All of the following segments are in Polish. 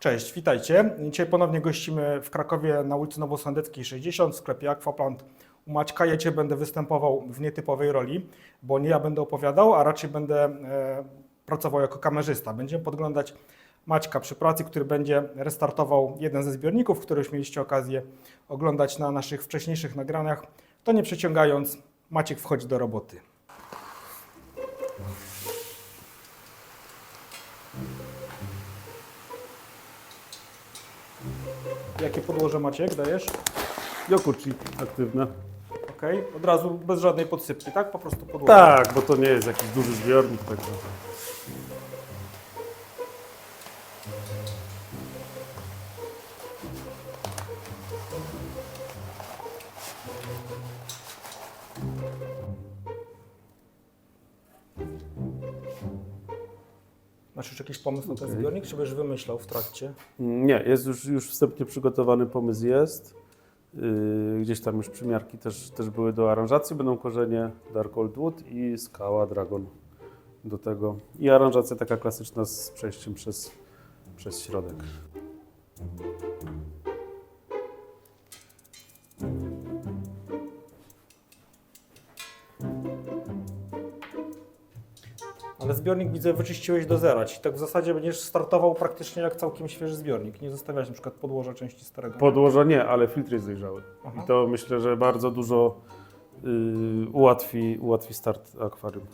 Cześć, witajcie. Dzisiaj ponownie gościmy w Krakowie na ulicy Nowosądeckiej 60 w sklepie Aquaplant u Maćka. Ja Cię będę występował w nietypowej roli, bo nie ja będę opowiadał, a raczej będę e, pracował jako kamerzysta. Będziemy podglądać Maćka przy pracy, który będzie restartował jeden ze zbiorników, które już mieliście okazję oglądać na naszych wcześniejszych nagraniach. To nie przeciągając, Maciek wchodzi do roboty. Jakie podłoże Maciek dajesz? Yokuchi aktywne. Ok, od razu bez żadnej podsypki, tak? Po prostu podłoże. Tak, bo to nie jest jakiś duży zbiornik, także. Już jakiś pomysł na ten zbiornik, czy byś wymyślał w trakcie? Nie, jest już, już wstępnie przygotowany pomysł jest. Yy, gdzieś tam już przymiarki też, też były do aranżacji. Będą korzenie Dark Old Wood i skała Dragon do tego. I aranżacja taka klasyczna z przejściem przez, przez środek. Ale zbiornik widzę wyczyściłeś do zera, czyli tak w zasadzie będziesz startował praktycznie jak całkiem świeży zbiornik. Nie zostawiać na przykład podłoża części starego. Podłoża nie, ale filtr jest dojrzały. Aha. I to myślę, że bardzo dużo yy, ułatwi, ułatwi start akwarium.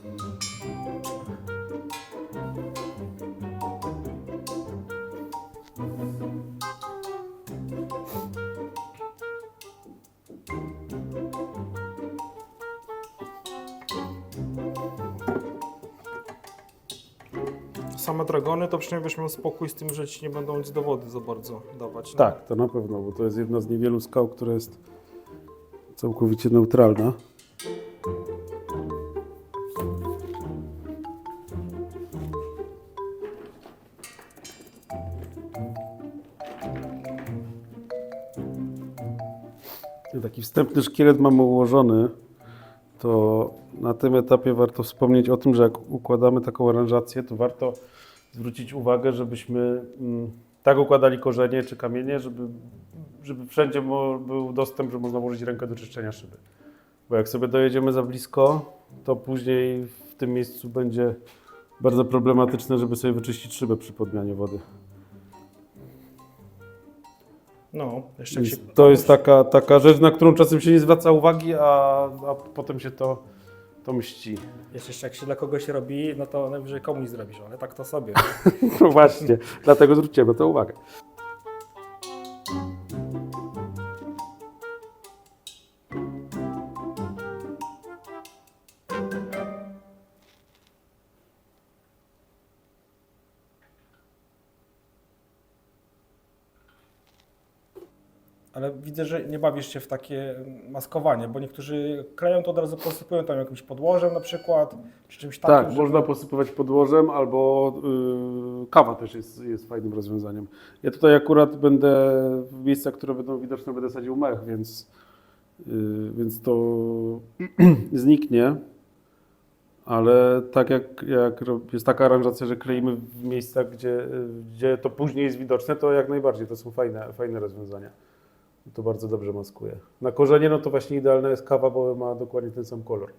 Same dragony to przynajmniej miał spokój z tym, że ci nie będą nic do wody za bardzo dawać. Tak, to na pewno, bo to jest jedna z niewielu skał, która jest całkowicie neutralna. Taki wstępny szkielet mamy ułożony, to na tym etapie warto wspomnieć o tym, że jak układamy taką aranżację, to warto zwrócić uwagę, żebyśmy mm, tak układali korzenie czy kamienie, żeby, żeby wszędzie był dostęp, że można włożyć rękę do czyszczenia szyby. Bo jak sobie dojedziemy za blisko, to później w tym miejscu będzie bardzo problematyczne, żeby sobie wyczyścić szybę przy podmianie wody. No, jeszcze się... to jest taka, taka rzecz, na którą czasem się nie zwraca uwagi, a, a potem się to, to mści. Jeszcze, jeszcze jak się dla kogoś robi, no to najwyżej komuś zrobisz, ale tak to sobie. No właśnie, dlatego zwróćcie na to uwagę. Widzę, że nie bawisz się w takie maskowanie, bo niektórzy kleją to od razu posypują tam jakimś podłożem na przykład, czy czymś takim. Tak, żeby- można posypywać podłożem albo y, kawa też jest, jest fajnym rozwiązaniem. Ja tutaj akurat będę w miejscach, które będą widoczne, będę sadził mech, więc, y, więc to zniknie. Ale tak jak, jak jest taka aranżacja, że kleimy w miejscach, gdzie, gdzie to później jest widoczne, to jak najbardziej to są fajne, fajne rozwiązania. To bardzo dobrze maskuje. Na korzenie no to właśnie idealna jest kawa, bo ma dokładnie ten sam kolor.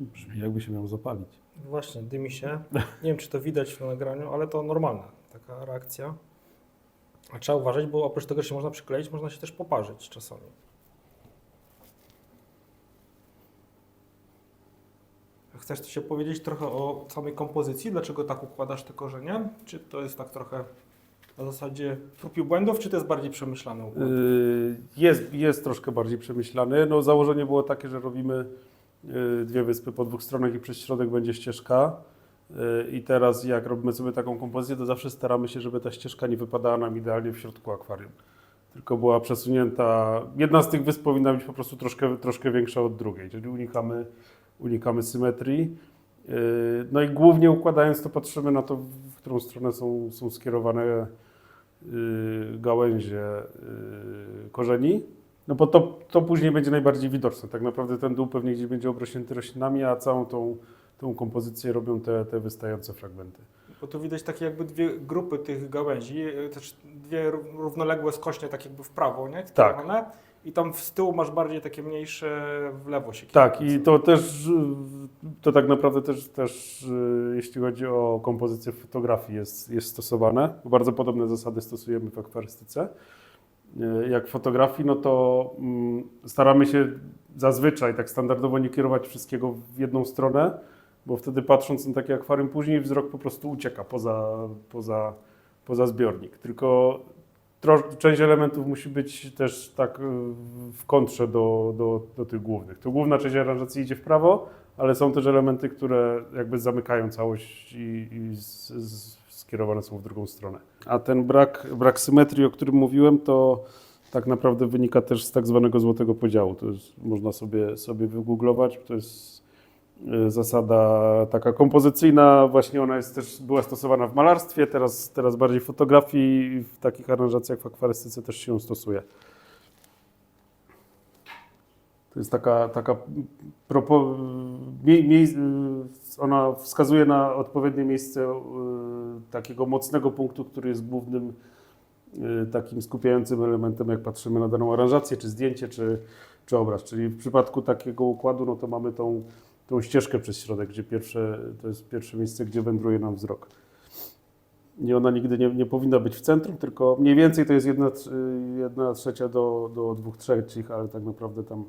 Brzmi jakby się miał zapalić. Właśnie, dymi się. Nie wiem, czy to widać na nagraniu, ale to normalna taka reakcja. A trzeba uważać, bo oprócz tego, że się można przykleić, można się też poparzyć czasami. Chcesz coś opowiedzieć trochę o samej kompozycji? Dlaczego tak układasz te korzenie? Czy to jest tak trochę na zasadzie prób błędów, czy to jest bardziej przemyślany układ? Yy, Jest, jest troszkę bardziej przemyślany. No, założenie było takie, że robimy yy, dwie wyspy po dwóch stronach i przez środek będzie ścieżka. Yy, I teraz jak robimy sobie taką kompozycję, to zawsze staramy się, żeby ta ścieżka nie wypadała nam idealnie w środku akwarium. Tylko była przesunięta. Jedna z tych wysp powinna być po prostu troszkę, troszkę większa od drugiej, czyli unikamy, unikamy symetrii. Yy, No i głównie układając to patrzymy na to, w którą stronę są, są skierowane yy, gałęzie yy, korzeni. No bo to, to później będzie najbardziej widoczne. Tak naprawdę ten dół pewnie gdzieś będzie obrośnięty roślinami, a całą tą, tą kompozycję robią te, te wystające fragmenty. Bo tu widać takie jakby dwie grupy tych gałęzi, y, też dwie ró- równoległe skośnie tak jakby w prawo, nie? Skierowane. I tam z tyłu masz bardziej takie mniejsze w lewo się Tak, i to też, to tak naprawdę też, też y, jeśli chodzi o kompozycję fotografii jest, jest stosowane. Bardzo podobne zasady stosujemy w akwarystyce. Y, Jak w fotografii, no to mm, staramy się zazwyczaj tak standardowo nie kierować wszystkiego w jedną stronę, bo wtedy patrząc na takie akwarium później wzrok po prostu ucieka poza, poza, poza zbiornik. Tylko część elementów musi być też tak y, w kontrze do, do, do tych głównych. To główna część aranżacji idzie w prawo, ale są też elementy, które jakby zamykają całość i, i z, z, skierowane są w drugą stronę. A ten brak, brak symetrii, o którym mówiłem, to tak naprawdę wynika też z tak zwanego złotego podziału. To jest, można sobie, sobie wygooglować. To jest zasada taka kompozycyjna, właśnie ona jest też, była stosowana w malarstwie, teraz, teraz bardziej w fotografii w takich aranżacjach w akwarystyce też się stosuje. To jest taka, taka propo, mie, mie, ona wskazuje na odpowiednie miejsce y, takiego mocnego punktu, który jest głównym y, takim skupiającym elementem, jak patrzymy na daną aranżację, czy zdjęcie, czy, czy obraz. Czyli w przypadku takiego układu, no to mamy tą, tą ścieżkę przez środek, gdzie pierwsze, to jest pierwsze miejsce, gdzie wędruje nam wzrok. I ona nigdy nie, nie powinna być w centrum, tylko mniej więcej to jest jedna, jedna trzecia do, do dwóch trzecich, ale tak naprawdę tam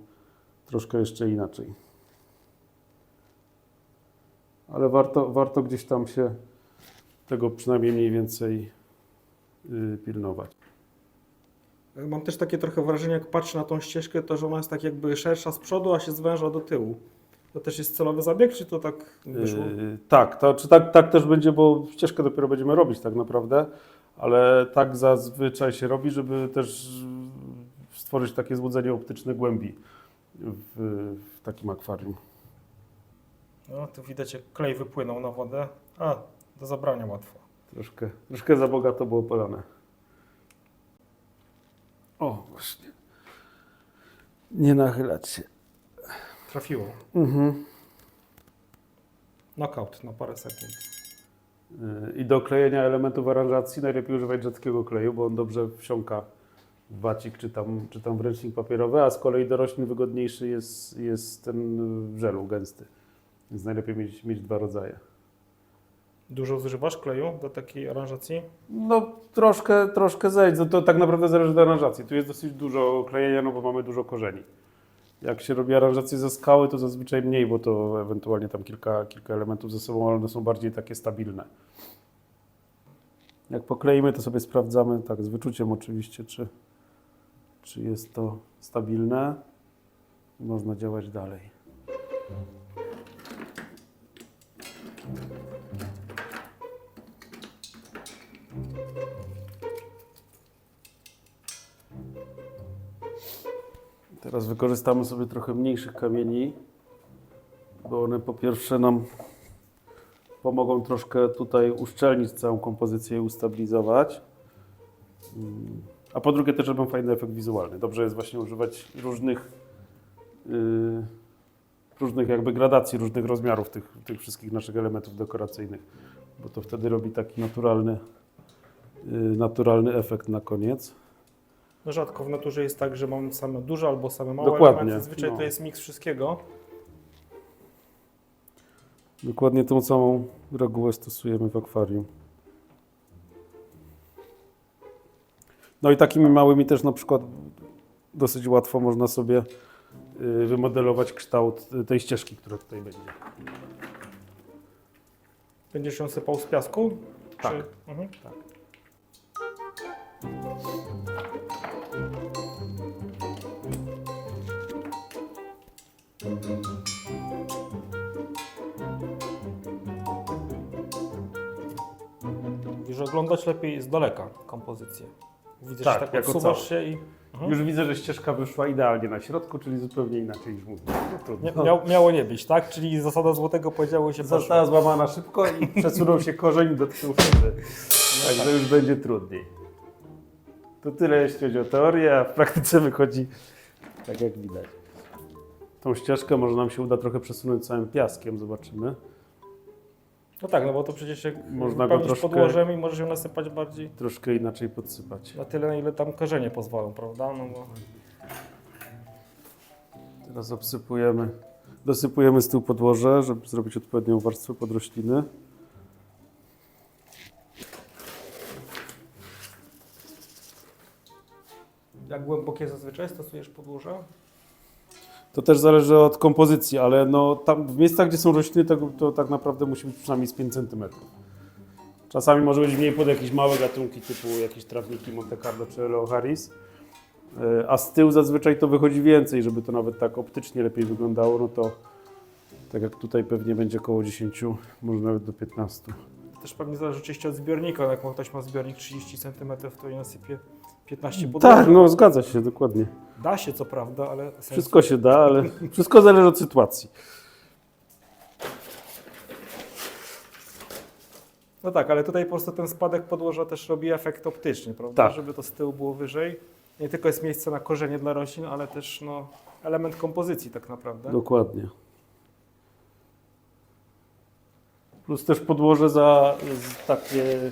troszkę jeszcze inaczej. Ale warto, warto gdzieś tam się tego przynajmniej mniej więcej y, pilnować. Mam też takie trochę wrażenie, jak patrzę na tą ścieżkę, to że ona jest tak jakby szersza z przodu, a się zwęża do tyłu. To też jest celowy zabieg, czy to tak wyszło? Yy, tak, to, czy tak, tak też będzie, bo ścieżkę dopiero będziemy robić tak naprawdę, ale tak zazwyczaj się robi, żeby też stworzyć takie złudzenie optyczne głębi w, w takim akwarium. No, tu widać, jak klej wypłynął na wodę. A, do zabrania łatwo. Troszkę, troszkę za bogato było polane. O, właśnie. Nie nachylać się. Trafiło. Mhm. Knockout na parę sekund. Yy, I do klejenia elementów aranżacji najlepiej używać rzadkiego kleju, bo on dobrze wsiąka w wacik czy tam, czy tam w ręcznik papierowy, a z kolei do roślin wygodniejszy jest, jest ten w żelu gęsty. Więc najlepiej mieć, mieć dwa rodzaje. Dużo zużywasz kleju do takiej aranżacji? No troszkę, troszkę zejdź. No, to tak naprawdę zależy od aranżacji. Tu jest dosyć dużo klejenia, no bo mamy dużo korzeni. Jak się robi aranżację ze skały, to zazwyczaj mniej, bo to ewentualnie tam kilka, kilka elementów ze sobą, ale one są bardziej takie stabilne. Jak pokleimy, to sobie sprawdzamy, tak z wyczuciem oczywiście, czy, czy jest to stabilne. Można działać dalej. Teraz wykorzystamy sobie trochę mniejszych kamieni, bo one po pierwsze nam pomogą troszkę tutaj uszczelnić całą kompozycję i ustabilizować. Mm, A po drugie też robią fajny efekt wizualny. Dobrze jest właśnie używać różnych, yy, różnych jakby gradacji, różnych rozmiarów tych, tych wszystkich naszych elementów dekoracyjnych, bo to wtedy robi taki naturalny, yy, naturalny efekt na koniec. No rzadko w naturze jest tak, że mam same duże albo same małe Dokładnie, elementy. Zazwyczaj no. to jest miks wszystkiego. Dokładnie tą samą regułę stosujemy w akwarium. No i takimi małymi też na przykład dosyć łatwo można sobie y, wymodelować kształt tej ścieżki, która tutaj będzie. Będziesz ją sypał z piasku? Tak. Czy... Mhm. Tak. Że oglądać lepiej z daleka kompozycję. Widzisz, Tak, tak, tak jako odsuwasz się i... Mhm. Już widzę, że ścieżka wyszła idealnie na środku, czyli zupełnie inaczej niż mówiłem. No, miał, miało nie być, tak? Czyli zasada złotego podziału się Została złamana szybko i przesunął się korzeń do tyłu wtedy. Także już będzie trudniej. To tyle jeśli chodzi o teorię, a w praktyce wychodzi, Tak jak widać. Tą ścieżkę może nam się uda trochę przesunąć całym piaskiem, zobaczymy. No tak, no bo to przecież jak Można go troszkę- podłożem i możesz ją nasypać bardziej Troszkę inaczej podsypać. na tyle, na ile tam korzenie pozwolą, prawda? No bo Teraz obsypujemy, dosypujemy z tyłu podłoże, żeby zrobić odpowiednią warstwę pod rośliny. jak głębokie zazwyczaj stosujesz podłoża? To też zależy od kompozycji, ale no, tam w miejscach, gdzie są rośliny, to, to tak naprawdę musi być przynajmniej z 5 cm. Czasami może być mniej pod jakieś małe gatunki typu jakieś trawniki Monte Carlo czy Eloharis, E, a z tyłu zazwyczaj to wychodzi więcej, żeby to nawet tak optycznie lepiej wyglądało, no to tak jak tutaj pewnie będzie około 10, może nawet do 15. Też pewnie zależy oczywiście od zbiornika. Jak ktoś ma zbiornik 30 cm, to i nasypie 15 podłoży. Tak, no zgadza się, dokładnie. Da się co prawda, ale sens... Wszystko się da, ale wszystko zależy od sytuacji. No tak, ale tutaj po prostu ten spadek podłoża też robi efekt optyczny, prawda? Tak. Żeby to z tyłu było wyżej. Nie tylko jest miejsce na korzenie dla roślin, ale też no, element kompozycji tak naprawdę. Dokładnie. Plus też podłoże za takie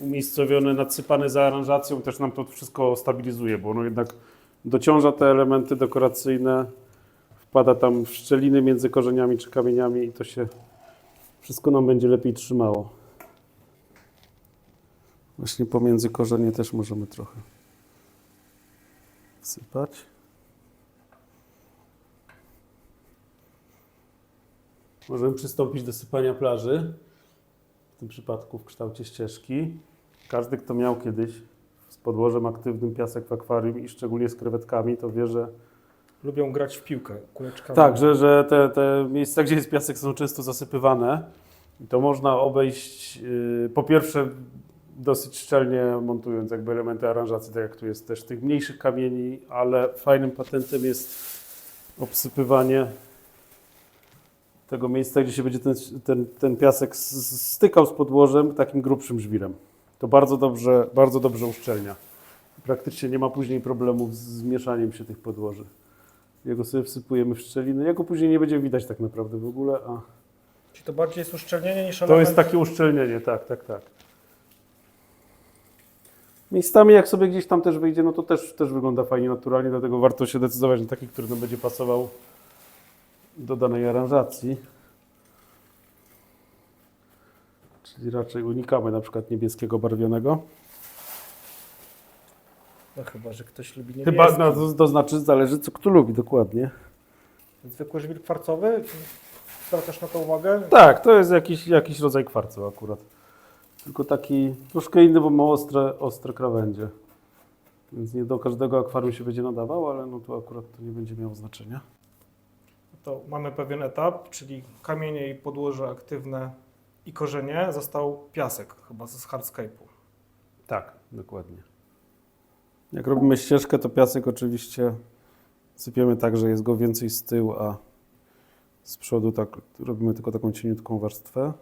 umiejscowione, nadsypane za aranżacją też nam to wszystko stabilizuje, bo ono jednak dociąża te elementy dekoracyjne, wpada tam w szczeliny między korzeniami czy kamieniami i to się wszystko nam będzie lepiej trzymało. Właśnie pomiędzy korzenie też możemy trochę wsypać. Możemy przystąpić do sypania plaży, tym przypadku w kształcie ścieżki. Każdy, kto miał kiedyś z podłożem aktywnym piasek w akwarium i szczególnie z krewetkami, to wie, że Lubią grać w piłkę kuleczkami. tak, że, że te, te miejsca, gdzie jest piasek, są często zasypywane. I to można obejść yy, po pierwsze dosyć szczelnie montując jakby elementy aranżacji, tak jak tu jest też tych mniejszych kamieni, ale fajnym patentem jest obsypywanie tego miejsca, gdzie się będzie ten, ten, ten piasek stykał z podłożem takim grubszym żwirem. To bardzo dobrze, bardzo dobrze uszczelnia. Praktycznie nie ma później problemów z mieszaniem się tych podłoży. Jego sobie wsypujemy w szczeliny. Jego później nie będzie widać tak naprawdę w ogóle, a Czy to bardziej jest uszczelnienie niż to element? jest takie uszczelnienie, tak, tak, tak. Miejscami jak sobie gdzieś tam też wyjdzie, no to też, też wygląda fajnie, naturalnie, dlatego warto się decydować na taki, który nam będzie pasował do danej aranżacji. Czyli raczej unikamy na przykład niebieskiego barwionego. No chyba, że ktoś lubi niebieski. Chyba, no, to, to znaczy zależy co kto lubi, dokładnie. Zwykły żwir kwarcowy? Zwracasz na to uwagę? Tak, to jest jakiś, jakiś rodzaj kwarcu akurat. Tylko taki troszkę inny, bo ma ostre, ostre krawędzie. Więc nie do każdego akwarium się będzie nadawał, ale no to akurat to nie będzie miało znaczenia. To mamy pewien etap, czyli kamienie i podłoże aktywne i korzenie. Został piasek chyba z hardscape'u. Tak, dokładnie. Jak robimy ścieżkę, to piasek oczywiście sypiemy tak, że jest go więcej z tyłu, a z przodu tak robimy tylko taką cieniutką warstwę.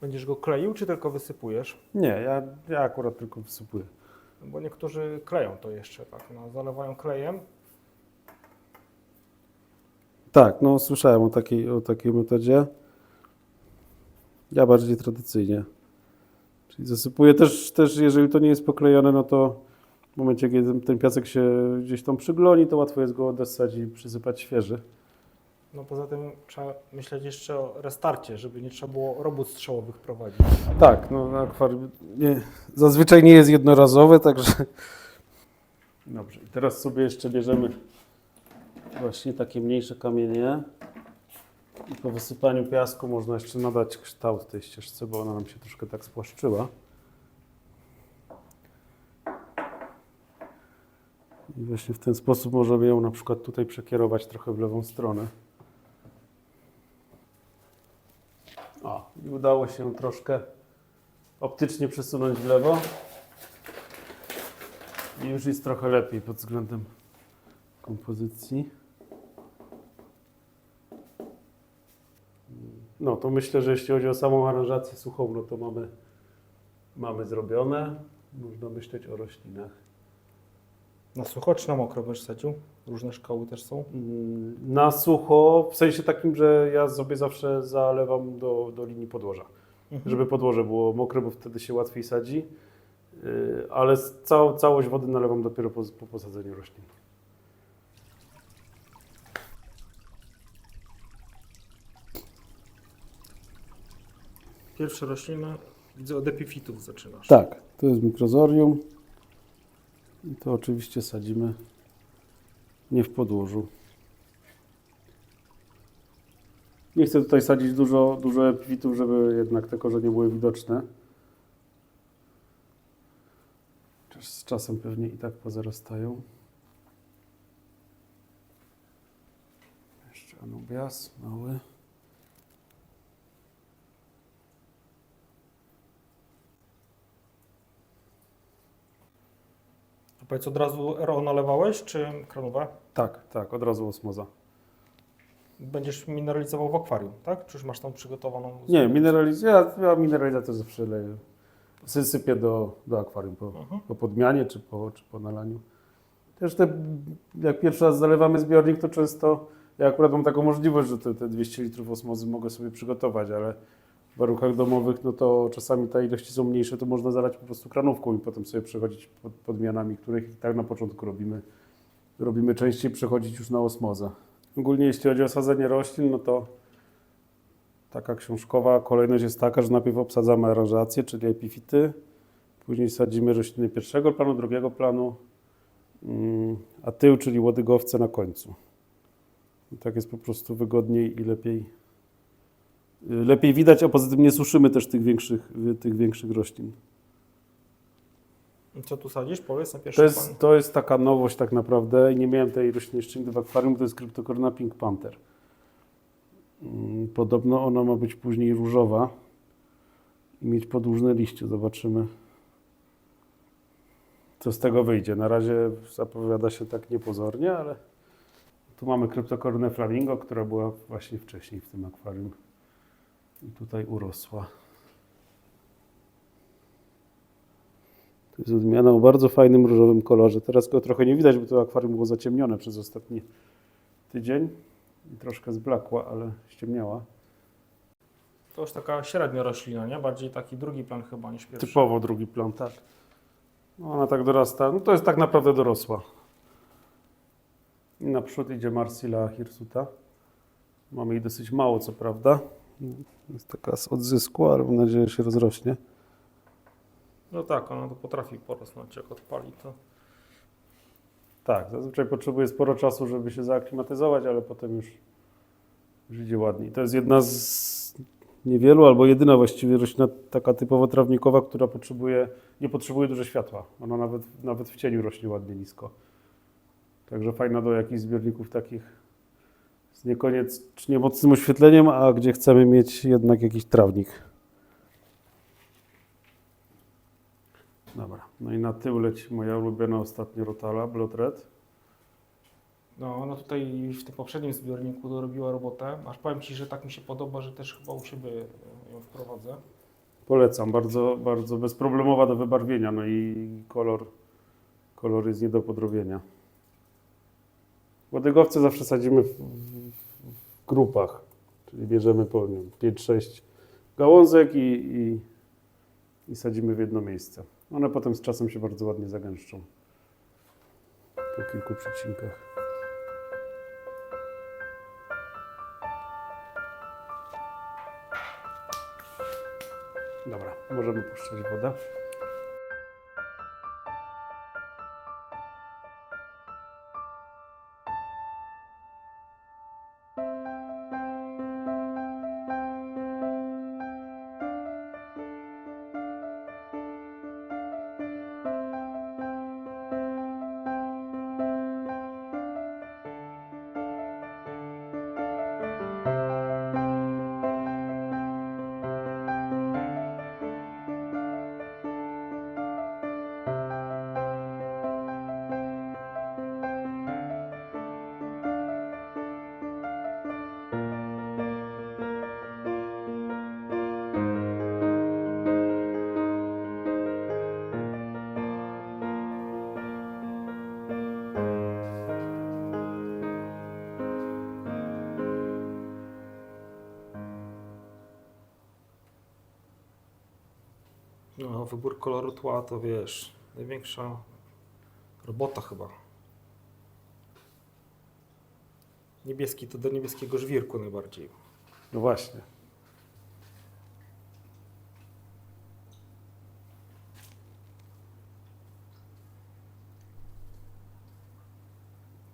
Będziesz go kleił, czy tylko wysypujesz? Nie, ja, ja akurat tylko wysypuję. Bo niektórzy kleją to jeszcze, tak, no, zalewają klejem. Tak, no słyszałem o takiej, o takiej metodzie. Ja bardziej tradycyjnie. Czyli zasypuję też, też, jeżeli to nie jest poklejone, no to w momencie, kiedy ten, piasek się gdzieś tam przygloni, to łatwo jest go odessać i przysypać świeży. No poza tym trzeba myśleć jeszcze o restarcie, żeby nie trzeba było robót strzałowych prowadzić. Tak, no akwarium nie, zazwyczaj nie jest jednorazowe, także... Dobrze, i teraz sobie jeszcze bierzemy właśnie takie mniejsze kamienie i po wysypaniu piasku można jeszcze nadać kształt tej ścieżce, bo ona nam się troszkę tak spłaszczyła. I właśnie w ten sposób możemy ją na przykład tutaj przekierować trochę w lewą stronę. O, i udało się troszkę optycznie przesunąć w lewo. I już jest trochę lepiej pod względem kompozycji. No to myślę, że jeśli chodzi o samą aranżację suchą, no to mamy, mamy zrobione. Można myśleć o roślinach. Na sucho czy na mokro będziesz sadził? Różne szkoły też są. Mm, Na sucho, w sensie takim, że ja sobie zawsze zalewam do, do linii podłoża, Mhm. żeby podłoże było mokre, bo wtedy się łatwiej sadzi, Yy, ale cał, całość wody nalewam dopiero po, po posadzeniu roślin. Pierwsze rośliny, widzę od epifitów zaczynasz. Tak, to jest mikrozorium i to oczywiście sadzimy nie w podłożu. Nie chcę tutaj sadzić dużo, dużo epifitów, żeby jednak te korzenie były widoczne. Chociaż z czasem pewnie i tak pozarastają. Jeszcze anubias mały. Powiedz, od razu RO nalewałeś, czy kranowe? Tak, tak, od razu osmoza. Będziesz mineralizował w akwarium, tak? Czy już masz tam przygotowaną? Nie, mineralizacja, ja, ja mineralizację zawsze leję. Sypię do, do akwarium po, Mhm. po podmianie czy po, czy po nalaniu. Też te, jak pierwszy raz zalewamy zbiornik, to często ja akurat mam taką możliwość, że te, te 200 litrów osmozy mogę sobie przygotować, ale warunkach domowych, no to czasami te ilości są mniejsze, to można zalać po prostu kranówką i potem sobie przechodzić pod podmianami, których i tak na początku robimy, robimy częściej, przechodzić już na osmozę. Ogólnie jeśli chodzi o sadzenie roślin, no to taka książkowa kolejność jest taka, że najpierw obsadzamy aranżację, czyli epifity, później sadzimy rośliny pierwszego planu, drugiego planu, mm, a tył, czyli łodygowce na końcu. I tak jest po prostu wygodniej i lepiej. Lepiej widać, a poza tym nie suszymy też tych większych, tych większych roślin. Co tu sadzisz? Powiedz na pierwszy To plan. jest, to jest taka nowość tak naprawdę i nie miałem tej rośliny jeszcze nigdy w akwarium, to jest kryptokorna Pink Panther. Mm, Podobno ona ma być później różowa i mieć podłużne liście. Zobaczymy, co z tego wyjdzie. Na razie zapowiada się tak niepozornie, ale tu mamy kryptokornę flamingo, która była właśnie wcześniej w tym akwarium i tutaj urosła. To jest odmiana o bardzo fajnym różowym kolorze. Teraz go trochę nie widać, bo to akwarium było zaciemnione przez ostatni tydzień i troszkę zblakła, ale ściemniała. To już taka średnia roślina, nie? Bardziej taki drugi plan chyba niż pierwszy. Typowo drugi plan, tak. No ona tak dorasta, no to jest tak naprawdę dorosła. I naprzód idzie Marsila hirsuta. Mamy jej dosyć mało, co prawda. Jest taka z odzysku, ale mam nadzieję, że się rozrośnie. No tak, ona to potrafi porosnąć, jak odpali to. Tak, zazwyczaj potrzebuje sporo czasu, żeby się zaaklimatyzować, ale potem już, już idzie ładniej. To jest jedna z niewielu, albo jedyna właściwie roślina taka typowo trawnikowa, która potrzebuje, nie potrzebuje dużo światła. Ona nawet, nawet w cieniu rośnie ładnie nisko. Także fajna do jakichś zbiorników takich z niekoniecznie mocnym oświetleniem, a gdzie chcemy mieć jednak jakiś trawnik. Dobra, no i na tył leci moja ulubiona ostatnio rotala, Blood Red. No, ona tutaj w tym poprzednim zbiorniku dorobiła robotę. Aż powiem Ci, że tak mi się podoba, że też chyba u siebie ją wprowadzę. Polecam, bardzo, bardzo bezproblemowa do wybarwienia, no i kolor, kolor jest nie do podrobienia. Łodygowce zawsze sadzimy w, w, grupach, czyli bierzemy po nie wiem, 5-6 gałązek i, i, i sadzimy w jedno miejsce. One potem z czasem się bardzo ładnie zagęszczą po kilku przecinkach. Dobra, możemy puszczać wodę. Wybór koloru tła to wiesz, największa robota chyba. Niebieski to do niebieskiego żwirku najbardziej. No właśnie.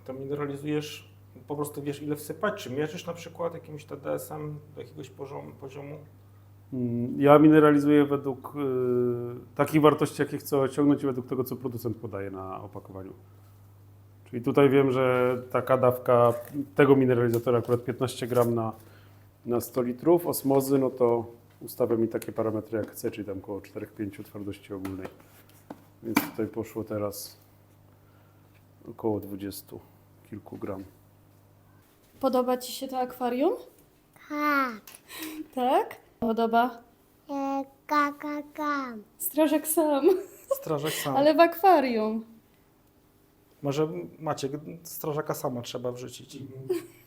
To mineralizujesz, po prostu wiesz ile wsypać, czy mierzysz na przykład jakimś TDS-em do jakiegoś poziomu? poziomu? Mm, Ja mineralizuję według y, takich wartości, jakie chcę osiągnąć i według tego, co producent podaje na opakowaniu. Czyli tutaj wiem, że taka dawka tego mineralizatora, akurat 15 gram na, na 100 litrów osmozy, no to ustawia mi takie parametry jak chcę, czyli tam około 4-5 twardości ogólnej. Więc tutaj poszło teraz około 20 kilku gram. Podoba Ci się to akwarium? Tak. Tak? Podoba. E, ka, ka, ka. Strażak sam, Strażak sam. ale w akwarium. Może Maciek, strażaka sama trzeba wrzucić.